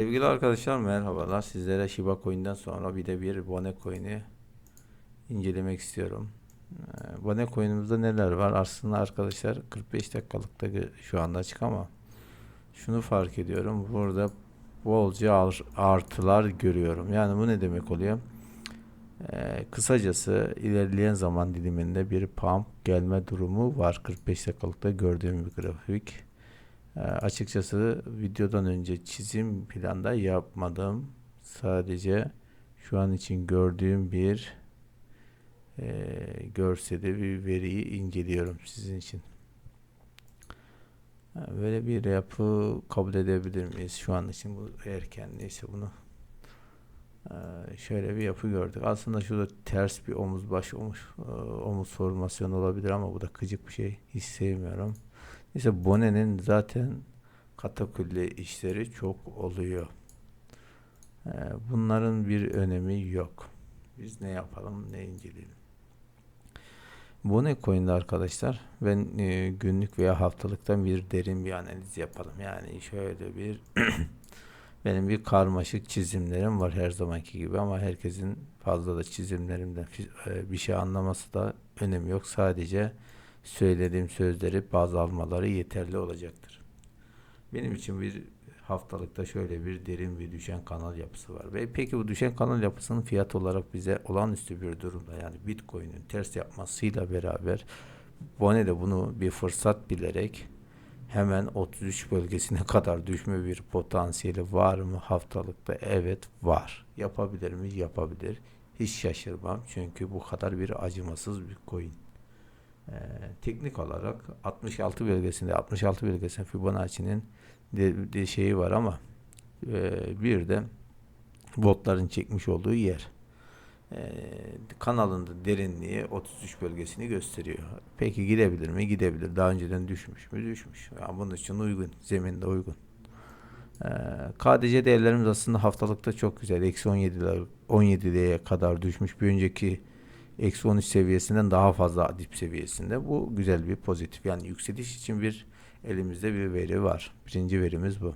Sevgili arkadaşlar merhabalar. Sizlere Shiba Coin'den sonra bir de bir Bone Coin'i incelemek istiyorum. Ee, Bone Coin'imizde neler var? Aslında arkadaşlar 45 dakikalıkta şu anda açık ama şunu fark ediyorum. Burada bolca ar- artılar görüyorum. Yani bu ne demek oluyor? Ee, kısacası ilerleyen zaman diliminde bir pump gelme durumu var. 45 dakikalıkta gördüğüm bir grafik. Ee, açıkçası videodan önce çizim planda yapmadım. Sadece şu an için gördüğüm bir eee görseli bir veriyi inceliyorum sizin için. Böyle bir yapı kabul edebilir miyiz? Şu an için bu erken neyse bunu eee, şöyle bir yapı gördük. Aslında şurada ters bir omuz baş omuz, eee, omuz formasyonu olabilir ama bu da gıcık bir şey. Hiç sevmiyorum. Neyse Bonne'nin zaten katakulli işleri çok oluyor. Ee, bunların bir önemi yok. Biz ne yapalım ne inceleyelim. Bonne Coin'de arkadaşlar ben e, günlük veya haftalıktan bir derin bir analiz yapalım. Yani şöyle bir benim bir karmaşık çizimlerim var her zamanki gibi ama herkesin fazla da çizimlerimden e, bir şey anlaması da önemi yok. Sadece söylediğim sözleri baz almaları yeterli olacaktır. Benim için bir haftalıkta şöyle bir derin bir düşen kanal yapısı var. Ve peki bu düşen kanal yapısının fiyat olarak bize olağanüstü bir durumda yani Bitcoin'in ters yapmasıyla beraber Bone de bunu bir fırsat bilerek hemen 33 bölgesine kadar düşme bir potansiyeli var mı haftalıkta? Evet var. Yapabilir mi? Yapabilir. Hiç şaşırmam çünkü bu kadar bir acımasız bir coin. Ee, teknik olarak 66 bölgesinde 66 bölgesinde Fibonacci'nin de, de şeyi var ama e, bir de botların çekmiş olduğu yer. E, kanalın da derinliği 33 bölgesini gösteriyor. Peki gidebilir mi? Gidebilir. Daha önceden düşmüş mü? Düşmüş. Yani bunun için uygun. Zeminde uygun. E, KDC değerlerimiz aslında haftalıkta çok güzel. Eksi 17'ler 17'ye kadar düşmüş. Bir önceki eksi 13 seviyesinden daha fazla dip seviyesinde. Bu güzel bir pozitif. Yani yükseliş için bir elimizde bir veri var. Birinci verimiz bu.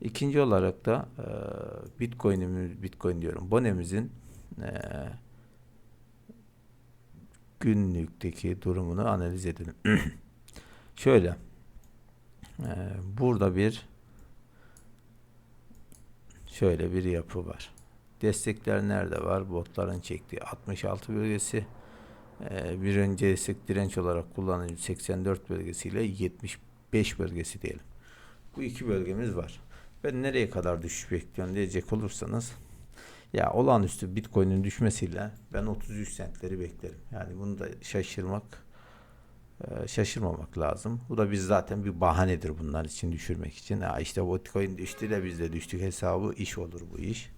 İkinci olarak da e, Bitcoin'imiz, Bitcoin diyorum, Bone'mizin e, günlükteki durumunu analiz edelim. Şöyle, e, burada bir şöyle bir yapı var. Destekler nerede var? Botların çektiği 66 bölgesi. Ee, bir önce destek direnç olarak kullanılan 84 bölgesiyle 75 bölgesi diyelim. Bu iki bölgemiz var. Ben nereye kadar düşüş bekliyorum diyecek olursanız ya olağanüstü Bitcoin'in düşmesiyle ben 33 centleri beklerim. Yani bunu da şaşırmak e, şaşırmamak lazım. Bu da biz zaten bir bahanedir bunlar için düşürmek için. Ya işte Bitcoin düştü de biz de düştük hesabı iş olur bu iş.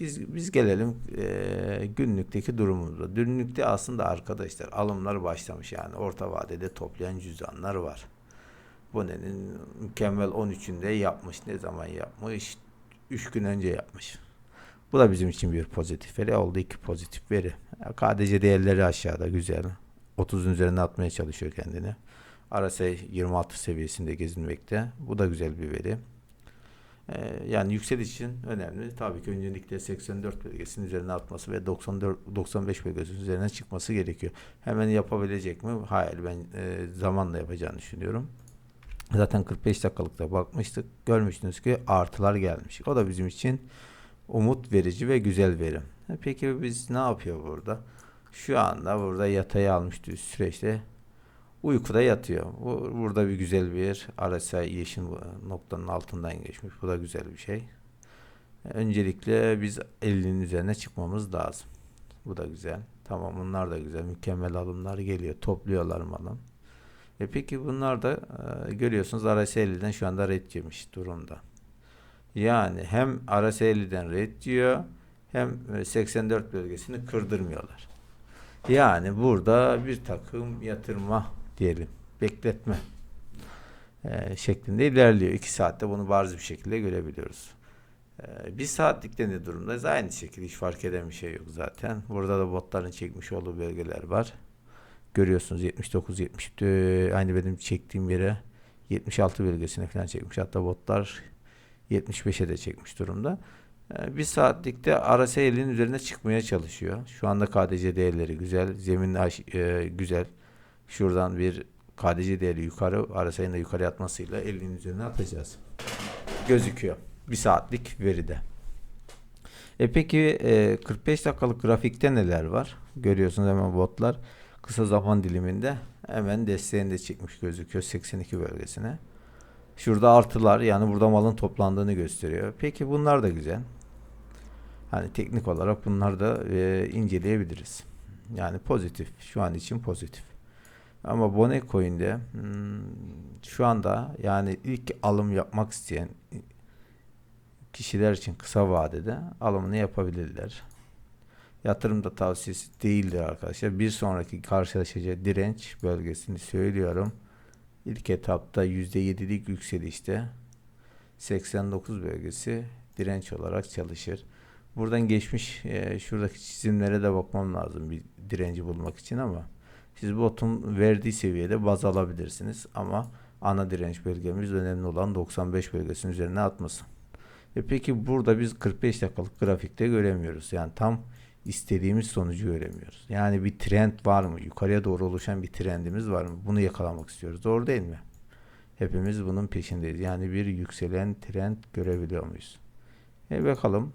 Biz, biz gelelim eee, günlükteki durumumuza. Günlükte aslında arkadaşlar alımlar başlamış yani orta vadede toplayan cüzdanlar var. Bone'nin mükemmel 13'ünde yapmış. Ne zaman yapmış? 3 gün önce yapmış. Bu da bizim için bir pozitif veri oldu. iki pozitif veri. KDC değerleri aşağıda güzel. 30'un üzerine atmaya çalışıyor kendini. RSI 26 seviyesinde gezinmekte. Bu da güzel bir veri. Ee, yani yükseliş için önemli. Tabii ki öncelikle 84 bölgesinin üzerine atması ve 94 95 bölgesinin üzerine çıkması gerekiyor. Hemen yapabilecek mi? Hayır ben e, zamanla yapacağını düşünüyorum. Zaten 45 dakikalıkta bakmıştık. Görmüştünüz ki artılar gelmiş. O da bizim için umut verici ve güzel verim. E, Peki biz ne yapıyor burada? Şu anda burada yatayı almıştı üst süreçte uykuda yatıyor. Bu, burada bir güzel bir RSI yeşil noktanın altından geçmiş. Bu da güzel bir şey. Öncelikle biz 50'nin üzerine çıkmamız lazım. Bu da güzel. Tamam bunlar da güzel. Mükemmel alımlar geliyor. Topluyorlar malı. E peki bunlar da e, görüyorsunuz RSI 50'den şu anda red yemiş durumda. Yani hem RSI 50'den red diyor hem e, 84 bölgesini kırdırmıyorlar. Yani burada bir takım yatırma diyelim. Bekletme e, şeklinde ilerliyor. 2 saatte bunu bariz bir şekilde görebiliyoruz. E, bir saatlikte ne durumdayız? Aynı şekilde hiç fark eden bir şey yok zaten. Burada da botların çekmiş olduğu bölgeler var. Görüyorsunuz 79 70 aynı benim çektiğim yere 76 bölgesine falan çekmiş. Hatta botlar 75'e de çekmiş durumda. Ee, bir saatlikte RSI 50'nin üzerine çıkmaya çalışıyor. Şu anda KDC değerleri güzel. Zemin e, güzel. Şuradan bir KDC değeri yukarı, RSI'nin de yukarı atmasıyla 50'nin üzerine atacağız. Gözüküyor. Bir saatlik veride. E peki e, 45 dakikalık grafikte neler var? Görüyorsunuz hemen botlar kısa zaman diliminde hemen desteğini de çekmiş gözüküyor 82 bölgesine. Şurada artılar yani burada malın toplandığını gösteriyor. Peki bunlar da güzel. Hani teknik olarak bunlar da e, inceleyebiliriz. Yani pozitif. Şu an için pozitif. Ama Bonet Coin'de hmm, şu anda yani ilk alım yapmak isteyen kişiler için kısa vadede alımını yapabilirler. Yatırımda tavsiyesi değildir arkadaşlar. Bir sonraki karşılaşacağı direnç bölgesini söylüyorum. İlk etapta %7'lik yükselişte 89 bölgesi direnç olarak çalışır. Buradan geçmiş e, şuradaki çizimlere de bakmam lazım bir direnci bulmak için ama siz botun verdiği seviyede baz alabilirsiniz ama ana direnç bölgemiz önemli olan 95 bölgesinin üzerine atmasın. E peki burada biz 45 dakikalık grafikte göremiyoruz. Yani tam istediğimiz sonucu göremiyoruz. Yani bir trend var mı? Yukarıya doğru oluşan bir trendimiz var mı? Bunu yakalamak istiyoruz. Doğru değil mi? Hepimiz bunun peşindeyiz. Yani bir yükselen trend görebiliyor muyuz? E bakalım.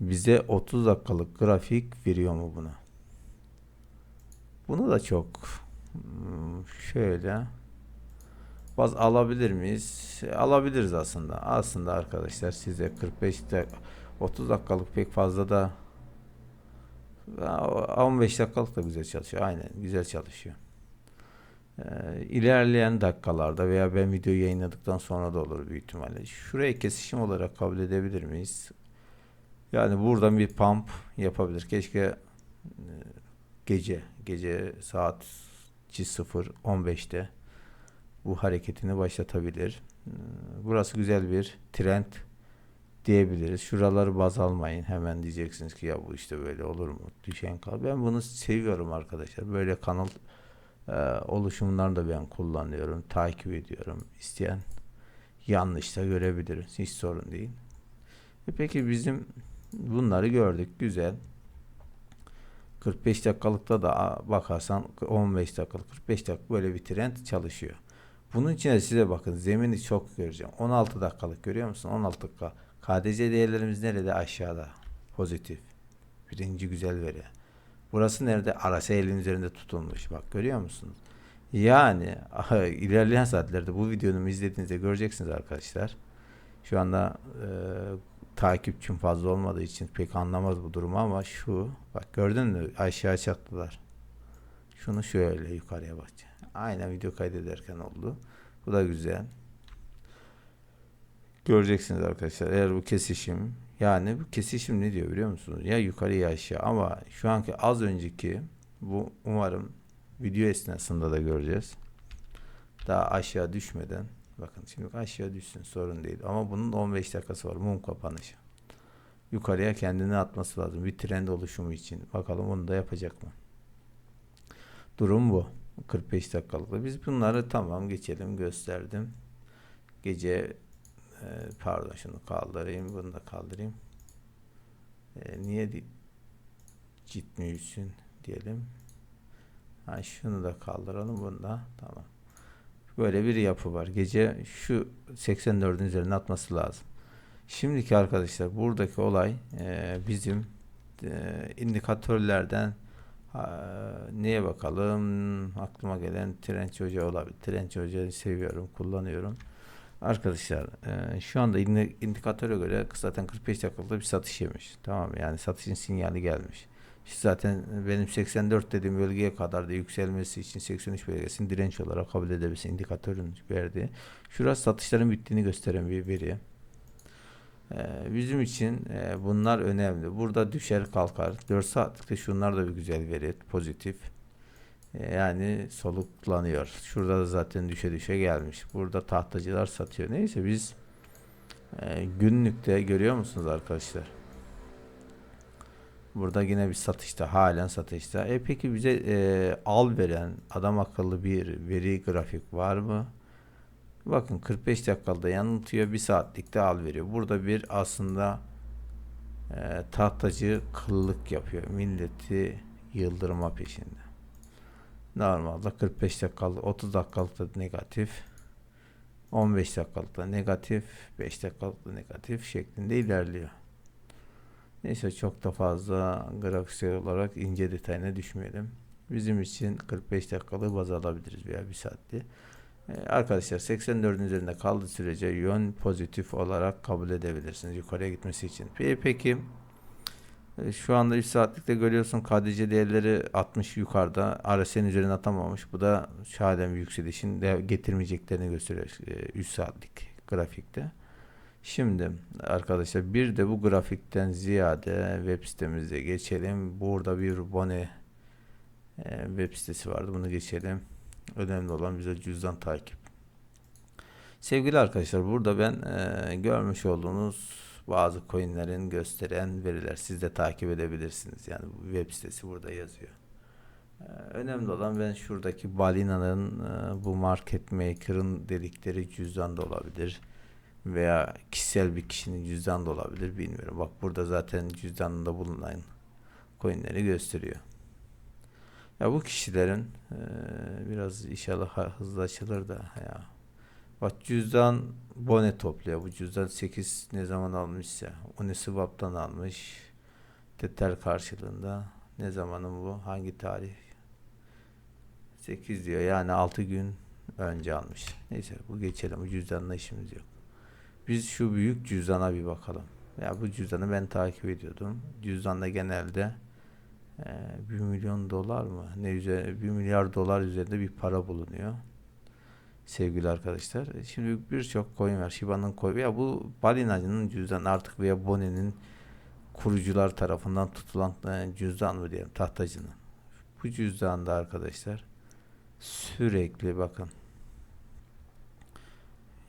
Bize 30 dakikalık grafik veriyor mu bunu? Bunu da çok şöyle baz alabilir miyiz? Alabiliriz aslında. Aslında arkadaşlar size 45 dakika 30 dakikalık pek fazla da Aa, 15 dakikalık da güzel çalışıyor. Aynen güzel çalışıyor. Ee, ilerleyen dakikalarda veya ben videoyu yayınladıktan sonra da olur büyük ihtimalle. Şuraya kesişim olarak kabul edebilir miyiz? Yani buradan bir pump yapabilir. Keşke e, gece gece saat 0.15'te bu hareketini başlatabilir. Ee, Burası güzel bir trend diyebiliriz. Şuraları baz almayın. Hemen diyeceksiniz ki ya bu işte böyle olur mu? Düşen kal. Ben bunu seviyorum arkadaşlar. Böyle kanal e, oluşumlarını da ben kullanıyorum. Takip ediyorum. İsteyen yanlış da görebilir. Hiç sorun değil. E peki bizim bunları gördük. Güzel. 45 dakikalıkta da bakarsan 15 dakikalık 45 dakika böyle bir trend çalışıyor. Bunun için de size bakın zemini çok göreceğim. 16 dakikalık görüyor musun? 16 dakika. KDC değerlerimiz nerede? Aşağıda. Pozitif. Birinci güzel veri. Burası nerede? RSI elin üzerinde tutulmuş. Bak görüyor musunuz? Yani ilerleyen saatlerde bu videomu izlediğinizde göreceksiniz arkadaşlar. Şu anda e, takipçim fazla olmadığı için pek anlamaz bu durumu ama şu bak gördün mü aşağı çaktılar. Şunu şöyle yukarıya bak. Aynen video kaydederken oldu. Bu da güzel. Göreceksiniz arkadaşlar. Eğer bu kesişim yani bu kesişim ne diyor biliyor musunuz? Ya yukarı ya aşağı ama şu anki az önceki bu umarım video esnasında da göreceğiz. Daha aşağı düşmeden bakın şimdi aşağı düşsün sorun değil ama bunun 15 dakikası var mum kapanışı. Yukarıya kendini atması lazım bir trend oluşumu için. Bakalım onu da yapacak mı? Durum bu. 45 dakikalık. Biz bunları tamam geçelim gösterdim. Gece e, pardon şunu kaldırayım bunu da kaldırayım. E, niye gitmiyorsun diyelim. Ha, şunu da kaldıralım bunu da tamam. Böyle bir yapı var. Gece şu 84'ün üzerine atması lazım. Şimdiki arkadaşlar buradaki olay e, bizim e, indikatörlerden Ha, neye bakalım? Aklıma gelen Trenç Hoca olabilir. Trenç Hoca'yı seviyorum, kullanıyorum. Arkadaşlar e, şu anda indi- indikatöre göre zaten 45 dakikada bir satış yemiş. Tamam? Yani satışın sinyali gelmiş. Zaten benim 84 dediğim bölgeye kadar da yükselmesi için 83 bölgesini direnç olarak kabul edebilirsin. indikatörün verdiği. Şurası satışların bittiğini gösteren bir veri. Ee, bizim için e, bunlar önemli. Burada düşer kalkar. 4 saatlikte şunlar da bir güzel veri. Pozitif. E, yani soluklanıyor. Şurada da zaten düşe düşe gelmiş. Burada tahtacılar satıyor. Neyse biz e, günlükte görüyor musunuz arkadaşlar? Burada yine bir satışta. Halen satışta. E peki bize e, al veren adam akıllı bir veri grafik var mı? Bakın 45 dakikada yanıltıyor. 1 saatlikte al veriyor. Burada bir aslında e, tahtacı kıllık yapıyor. Milleti yıldırma peşinde. Normalde 45 dakikalık 30 dakikalıkta negatif 15 dakikalıkta negatif 5 dakikalıkta negatif şeklinde ilerliyor. Neyse çok da fazla grafiksel olarak ince detayına düşmeyelim. Bizim için 45 dakikalık baz alabiliriz veya 1 saatli. Ee, arkadaşlar 84'ün üzerinde kaldığı sürece yön pozitif olarak kabul edebilirsiniz yukarıya gitmesi için. Pe- Peki e, şu anda 3 saatlikte görüyorsun KDC değerleri 60 yukarıda. RSI'nin üzerine atamamış. Bu da şahiden yükselişin getirmeyeceklerini gösteriyor 3 saatlik grafikte. Şimdi arkadaşlar bir de bu grafikten ziyade web sitemize geçelim. Burada bir bone web sitesi vardı. Bunu geçelim. Önemli olan bize cüzdan takip. Sevgili arkadaşlar burada ben e, görmüş olduğunuz bazı coinlerin gösteren veriler siz de takip edebilirsiniz. Yani web sitesi burada yazıyor. E, önemli olan ben şuradaki balinanın e, bu market maker'ın dedikleri cüzdan da olabilir veya kişisel bir kişinin cüzdan da olabilir bilmiyorum. Bak burada zaten cüzdanında bulunan coinleri gösteriyor. Ya bu kişilerin e, biraz inşallah hızlı açılır da ya. Bak cüzdan bone topluyor. Bu cüzdan 8 ne zaman almışsa. Uniswap'tan almış. Tether karşılığında. Ne zamanın bu? Hangi tarih? 8 diyor. Yani 6 gün önce almış. Neyse bu geçelim. Bu cüzdanla işimiz yok. Biz şu büyük cüzdana bir bakalım. Ya bu cüzdanı ben takip ediyordum. Cüzdanda genelde e, 1 milyon dolar mı? Ne üzerine 1 milyar dolar üzerinde bir para bulunuyor. Sevgili arkadaşlar. E, Şimdi birçok coin var. Shiba'nın coin. Ya bu balinacının cüzdan artık veya Bone'nin kurucular tarafından tutulan e, cüzdan mı diyelim tahtacının. Bu cüzdanda arkadaşlar sürekli bakın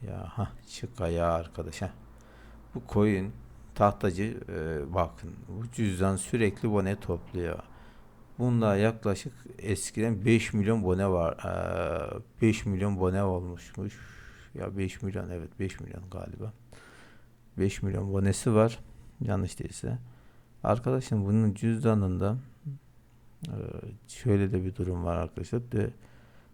ya ha çık ayağa arkadaş ha. Bu coin tahtacı e, bakın bu cüzdan sürekli bone topluyor. Bunda yaklaşık eskiden 5 milyon bone var. E, 5 milyon bone olmuşmuş. Ya 5 milyon evet 5 milyon galiba. 5 milyon bonesi var. Yanlış değilse. Arkadaşım bunun cüzdanında e, şöyle de bir durum var arkadaşlar. De,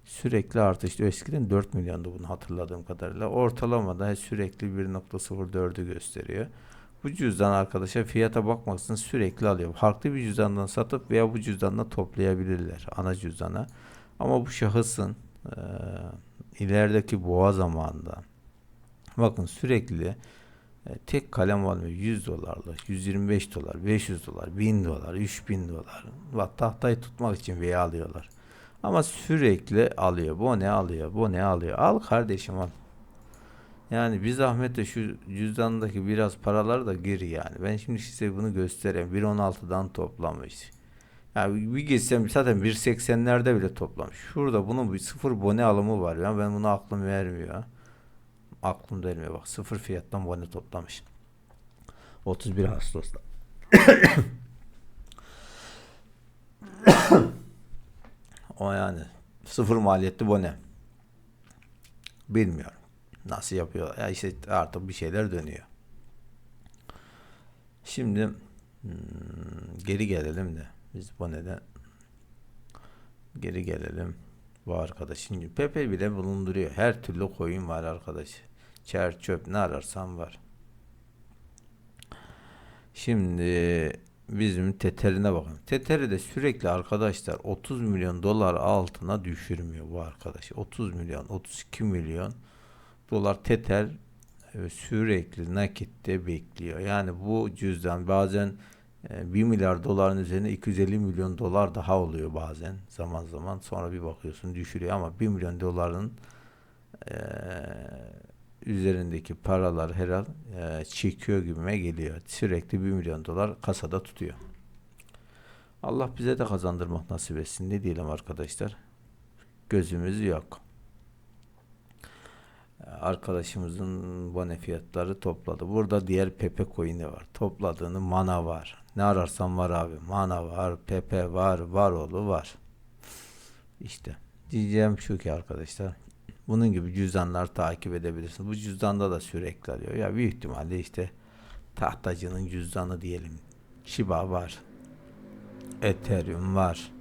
sürekli artış. Eskiden 4 milyondu bunu hatırladığım kadarıyla. Ortalamada sürekli 1.04'ü gösteriyor. Bu cüzdan arkadaşa fiyata bakmaksızın sürekli alıyor. Farklı bir cüzdandan satıp veya bu cüzdanla toplayabilirler ana cüzdana. Ama bu şahısın e, ilerideki boğa zamanında bakın sürekli tek kalem almıyor 100 dolarlık, 125 dolar, 500 dolar, 1000 dolar, 3000 dolar. Tahtayı tutmak için veya alıyorlar. Ama sürekli alıyor. Bu ne alıyor? Bu ne alıyor? Al kardeşim al. Yani bir zahmet de şu cüzdandaki biraz paraları da gir yani. Ben şimdi size bunu göstereyim. 1.16'dan toplamış. Yani bir geçsem zaten 1.80'lerde bile toplamış. Şurada bunun bir sıfır bone alımı var. Yani ben bunu aklım vermiyor. Aklım vermiyor bak. Sıfır fiyattan bone toplamış. 31 Ağustos'ta. O yani sıfır maliyetli bone. Bilmiyorum. Nasıl yapıyor? Ya işte artık bir şeyler dönüyor. Şimdi hmm, geri gelelim de biz boneden geri gelelim. Bu arkadaşın Pepe bile bulunduruyor. Her türlü koyun var arkadaş. Çer çöp ne ararsan var. Şimdi bizim Teter'ine bakın. Teter'i de sürekli arkadaşlar 30 milyon dolar altına düşürmüyor bu arkadaş. 30 milyon, 32 milyon dolar Teter e, sürekli nakitte bekliyor. Yani bu cüzdan bazen e, 1 milyar doların üzerine 250 milyon dolar daha oluyor bazen zaman zaman. Sonra bir bakıyorsun düşürüyor ama 1 milyon doların e, üzerindeki paralar her an e, çekiyor gibime geliyor. Sürekli 1 milyon dolar kasada tutuyor. Allah bize de kazandırmak nasip etsin. Ne diyelim arkadaşlar? Gözümüz yok. Arkadaşımızın bone fiyatları topladı. Burada diğer Pepe coin'i var. Topladığını mana var. Ne ararsan var abi. Mana var, Pepe var, Varolu var. İşte diyeceğim şu ki arkadaşlar Bunun gibi cüzdanlar takip edebilirsiniz. Bu cüzdanda da sürekli alıyor. Ya büyük ihtimalle işte tahtacının cüzdanı diyelim. Shiba var. Ethereum var.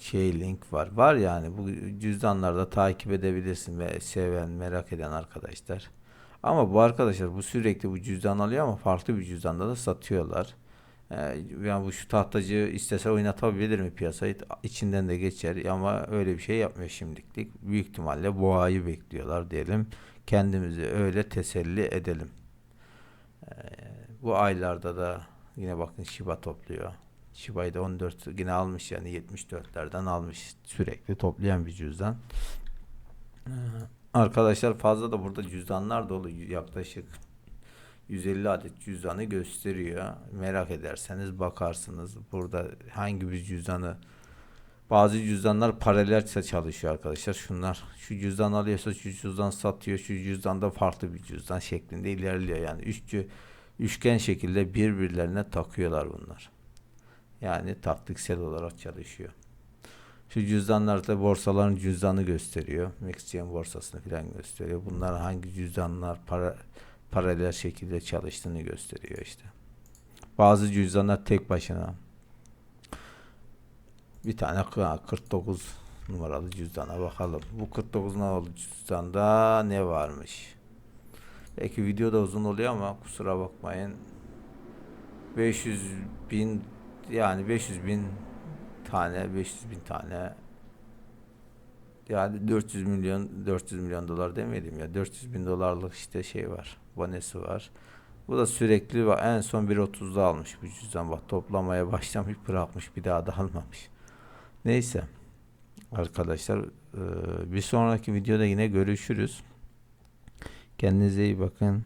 Chainlink var. Var yani bu cüzdanlarda takip edebilirsin ve seven, merak eden arkadaşlar. Ama bu arkadaşlar bu sürekli bu cüzdan alıyor ama farklı bir cüzdanda da satıyorlar. Ee, yani bu şu tahtacı istese oynatabilir mi piyasayı? İçinden de geçer ama öyle bir şey yapmıyor şimdilik. Büyük ihtimalle boğayı bekliyorlar diyelim. Kendimizi öyle teselli edelim. Ee, bu aylarda da yine bakın Shiba topluyor. Shiba'yı da 14 yine almış yani 74'lerden almış sürekli toplayan bir cüzdan. Ee, Arkadaşlar fazla da burada cüzdanlar dolu yaklaşık 150 adet cüzdanı gösteriyor. Merak ederseniz bakarsınız. Burada hangi bir cüzdanı bazı cüzdanlar paralel çalışıyor arkadaşlar. Şunlar şu cüzdan alıyorsa şu cüzdan satıyor. Şu cüzdan da farklı bir cüzdan şeklinde ilerliyor. Yani üççü üçgen şekilde birbirlerine takıyorlar bunlar. Yani taktiksel olarak çalışıyor. Şu cüzdanlarda borsaların cüzdanı gösteriyor. Mexican borsasını falan gösteriyor. Bunlar hangi cüzdanlar para, paralel şekilde çalıştığını gösteriyor işte. Bazı cüzdanlar tek başına. Bir tane ha, 49 numaralı cüzdana bakalım. Bu 49 numaralı cüzdanda ne varmış? Belki video da uzun oluyor ama kusura bakmayın. 500 bin yani 500 bin tane 500 bin tane yani 400 milyon 400 milyon dolar demeyelim ya. 400 bin dolarlık işte şey var bonesi var. Bu da sürekli var en son 1.30'da almış bu cüzdan. Bak toplamaya başlamış bırakmış bir daha da almamış. Neyse arkadaşlar bir sonraki videoda yine görüşürüz. Kendinize iyi bakın